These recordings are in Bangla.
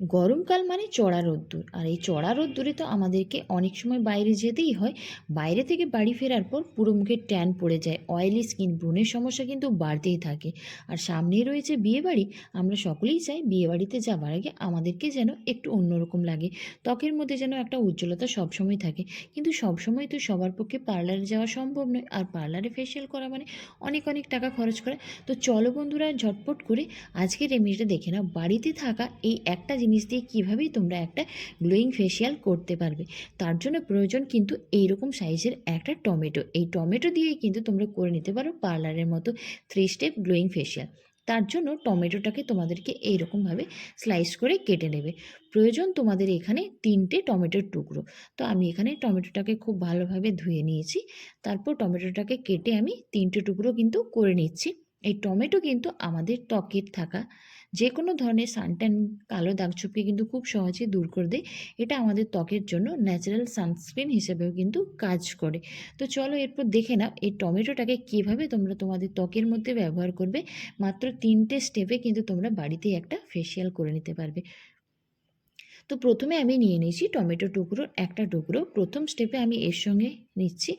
গরমকাল মানে চড়া রোদ্দুর। আর এই চড়া রোদ্দুরে তো আমাদেরকে অনেক সময় বাইরে যেতেই হয়। বাইরে থেকে বাড়ি ফেরার পর পুরো মুখে ট্যান পড়ে যায় অয়েলি স্কিন ব্রণের সমস্যা কিন্তু বাড়তেই থাকে। আর সামনেই রয়েছে বিয়েবাড়ি, আমরা সকলেই চাই বিয়েবাড়িতে যাবার আগে আমাদেরকে যেন একটু অন্যরকম লাগে। ত্বকের মধ্যে যেন একটা উজ্জ্বলতা সবসময় থাকে। কিন্তু সবসময় তো সবার পক্ষে পার্লারে যাওয়া সম্ভব নয়। আর পার্লারে ফেসিয়াল করা মানে অনেক অনেক টাকা খরচ করা। তো চলো বন্ধুরা, ঝটপট করে আজকের রেমেডিটা দেখে নাও। বাড়িতে থাকা এই একটা জিনিস দিয়ে কীভাবেই তোমরা একটা গ্লোয়িং ফেসিয়াল করতে পারবে। তার জন্য প্রয়োজন কিন্তু এইরকম সাইজের একটা টমেটো। এই টমেটো দিয়েই কিন্তু তোমরা করে নিতে পারো পার্লারের মতো থ্রি স্টেপ গ্লোয়িং ফেসিয়াল তার জন্য টমেটোটাকে তোমাদেরকে এইরকমভাবে স্লাইস করে কেটে নেবে। প্রয়োজন তোমাদের এখানে তিনটে টমেটোর টুকরো। তো আমি এখানে টমেটোটাকে খুব ভালোভাবে ধুয়ে নিয়েছি। তারপর টমেটোটাকে কেটে আমি তিনটে টুকরো কিন্তু করে নিচ্ছি। এই টমেটো কিন্তু আমাদের ত্বকের থাকা যে কোনো ধরনের সানট্যান কালো দাগ দাগছোপকে কিন্তু খুব সহজেই দূর করে দেয়। এটা আমাদের ত্বকের জন্য ন্যাচারাল সানস্ক্রিন হিসেবেও কিন্তু কাজ করে। তো চলো এরপর দেখে নাও, এই টমেটোটাকে কীভাবে তোমরা তোমাদের ত্বকের মধ্যে ব্যবহার করবে। মাত্র তিনটে স্টেপে কিন্তু তোমরা বাড়িতেই একটা ফেসিয়াল করে নিতে পারবে। তো প্রথমে আমি নিয়ে নিয়েছি টমেটো টুকরোর একটা টুকরো। প্রথম স্টেপে আমি এর সঙ্গে নিচ্ছি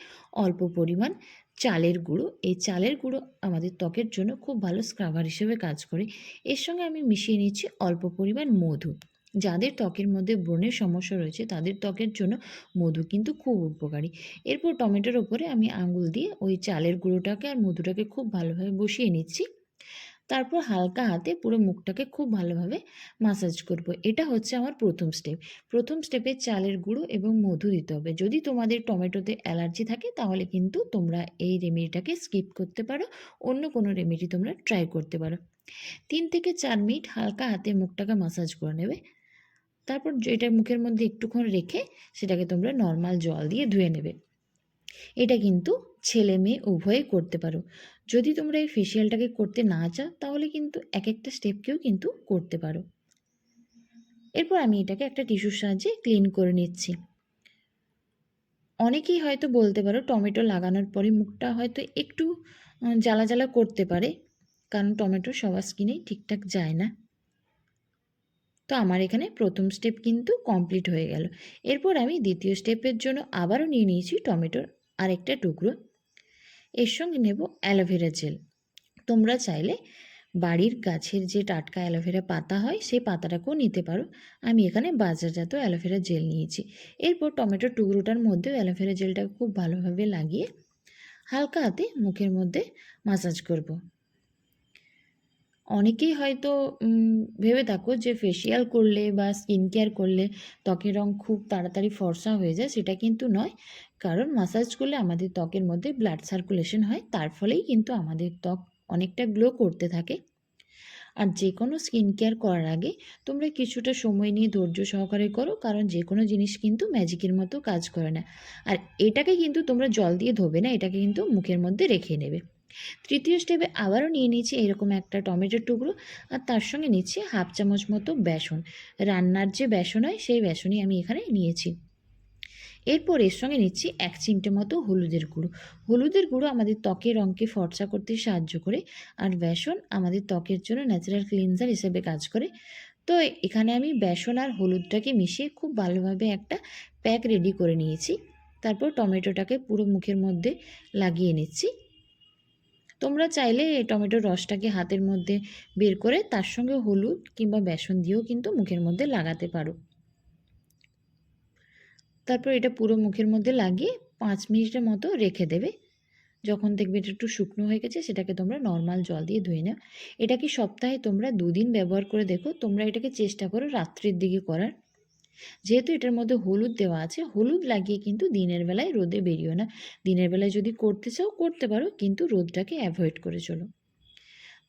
অল্প পরিমাণ চালের গুঁড়ো। এই চালের গুঁড়ো আমাদের ত্বকের জন্য খুব ভালো স্ক্রাবার হিসেবে কাজ করে। এর সঙ্গে আমি মিশিয়ে নিচ্ছি অল্প পরিমাণ মধু। যাদের ত্বকের মধ্যে ব্রণের সমস্যা রয়েছে, তাদের ত্বকের জন্য মধু কিন্তু খুব উপকারী। এরপর টমেটোর ওপরে আমি আঙুল দিয়ে ওই চালের গুঁড়োটাকে আর মধুটাকে খুব ভালোভাবে বসিয়ে নিচ্ছি। তারপর হালকা হাতে পুরো মুখটাকে খুব ভালোভাবে মাসাজ করব। এটা হচ্ছে আমার প্রথম স্টেপ প্রথম স্টেপে চালের গুঁড়ো এবং মধু দিতে হবে। যদি তোমাদের টমেটোতে অ্যালার্জি থাকে, তাহলে কিন্তু তোমরা এই রেমেডিটাকে স্কিপ করতে পারো। অন্য কোনো রেমেডি তোমরা ট্রাই করতে পারো। তিন থেকে চার মিনিট হালকা হাতে মুখটাকে মাসাজ করে নেবে। তারপর এটা মুখের মধ্যে একটুক্ষণ রেখে, সেটাকে তোমরা নর্মাল জল দিয়ে ধুয়ে নেবে। এটা কিন্তু ছেলে মেয়ে উভয়ে করতে পারো। যদি তোমরা এই ফেসিয়ালটাকে করতে না চাও, তাহলে কিন্তু এক একটা স্টেপকেও কিন্তু করতে পারো। এরপর আমি এটাকে একটা টিস্যুর সাহায্যে ক্লিন করে নিচ্ছি। অনেকেই হয়তো বলতে পারো টমেটো লাগানোর পরে মুখটা হয়তো একটু জ্বালা জ্বালা করতে পারে, কারণ টমেটো সবার স্কিনেই ঠিকঠাক যায় না। তো আমার এখানে প্রথম স্টেপ কিন্তু কমপ্লিট হয়ে গেল। এরপর আমি দ্বিতীয় স্টেপের জন্য আবারও নিয়ে নিয়েছি টমেটোর আরেকটা টুকরো। এর সঙ্গে নেব অ্যালোভেরা জেল। তোমরা চাইলে বাড়ির গাছের যে টাটকা অ্যালোভেরা পাতা হয়, সেই পাতাটাকেও নিতে পারো। আমি এখানে বাজারজাত অ্যালোভেরা জেল নিয়েছি। এরপর টমেটোর টুকরোটার মধ্যেও অ্যালোভেরা জেলটাকে খুব ভালোভাবে লাগিয়ে হালকা হাতে মুখের মধ্যে মাসাজ করব। অনেকেই হয়তো ভেবে থাকো যে ফেসিয়াল করলে বা স্কিন কেয়ার করলে ত্বকের রং খুব তাড়াতাড়ি ফর্সা হয়ে যায়, সেটা কিন্তু নয়। কারণ মাসাজ করলে আমাদের ত্বকের মধ্যে ব্লাড সার্কুলেশন হয়, তার ফলেই কিন্তু আমাদের ত্বক অনেকটা গ্লো করতে থাকে। আর যে কোনো স্কিন কেয়ার করার আগে তোমরা কিছুটা সময় নিয়ে ধৈর্য সহকারে করো, কারণ যে কোনো জিনিস কিন্তু ম্যাজিকের মতো কাজ করে না। আর এটাকে কিন্তু তোমরা জল দিয়ে ধোবে না, এটাকে কিন্তু মুখের মধ্যে রেখে নেবে। তৃতীয় স্টেপে আবারও নিয়ে নিচ্ছি এরকম একটা টমেটোর টুকরো আর তার সঙ্গে নিচ্ছি হাফ চামচ মতো বেসন। রান্নার যে বেসন হয় সেই বেসনই আমি এখানে নিয়েছি। এরপর এর সঙ্গে নিচ্ছি এক চিমটে মতো হলুদের গুঁড়ো। হলুদের গুঁড়ো আমাদের ত্বকের রঙকে ফর্সা করতে সাহায্য করে আর বেসন আমাদের ত্বকের জন্য ন্যাচারাল ক্লিনজার হিসেবে কাজ করে। তো এখানে আমি বেসন আর হলুদটাকে মিশিয়ে খুব ভালোভাবে একটা প্যাক রেডি করে নিয়েছি। তারপর টমেটোটাকে পুরো মুখের মধ্যে লাগিয়ে নিচ্ছি। তোমরা চাইলে এই টমেটোর রসটাকে হাতের মধ্যে বের করে তার সঙ্গে হলুদ কিংবা বেসন দিয়েও কিন্তু মুখের মধ্যে লাগাতে পারো। তারপর এটা পুরো মুখের মধ্যে লাগিয়ে পাঁচ মিনিটের মতো রেখে দেবে। যখন দেখবে এটা একটু শুকনো হয়ে গেছে, সেটাকে তোমরা নর্মাল জল দিয়ে ধুয়ে নাও। এটা কি সপ্তাহে তোমরা দুদিন ব্যবহার করে দেখো, তোমরা এটাকে চেষ্টা করো রাত্রির দিকে করার। যেহেতু এটার মধ্যে হলুদ দেওয়া আছে, হলুদ লাগিয়ে কিন্তু দিনের বেলায় রোদে বেরিও না। দিনের বেলায় যদি করতে চাও, করতে পারো, কিন্তু রোদটাকে অ্যাভয়েড করে চলো।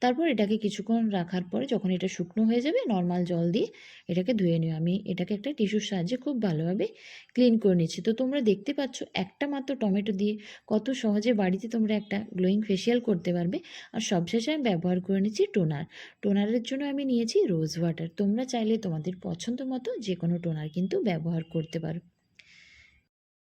তারপর এটাকে কিছুক্ষণ রাখার পরে যখন এটা শুকনো হয়ে যাবে নর্মাল জল দিয়ে এটাকে ধুয়ে নিও। আমি এটাকে একটা টিস্যুর সাহায্যে খুব ভালোভাবে ক্লিন করে নিচ্ছি। তো তোমরা দেখতে পাচ্ছ একটা মাত্র টমেটো দিয়ে কত সহজে বাড়িতে তোমরা একটা গ্লোয়িং ফেসিয়াল করতে পারবে। আর সবশেষে আমি ব্যবহার করে নিচ্ছি টোনার টোনারের জন্য আমি নিয়েছি রোজ ওয়াটার তোমরা চাইলে তোমাদের পছন্দ মতো যে কোনো টোনার কিন্তু ব্যবহার করতে পারো।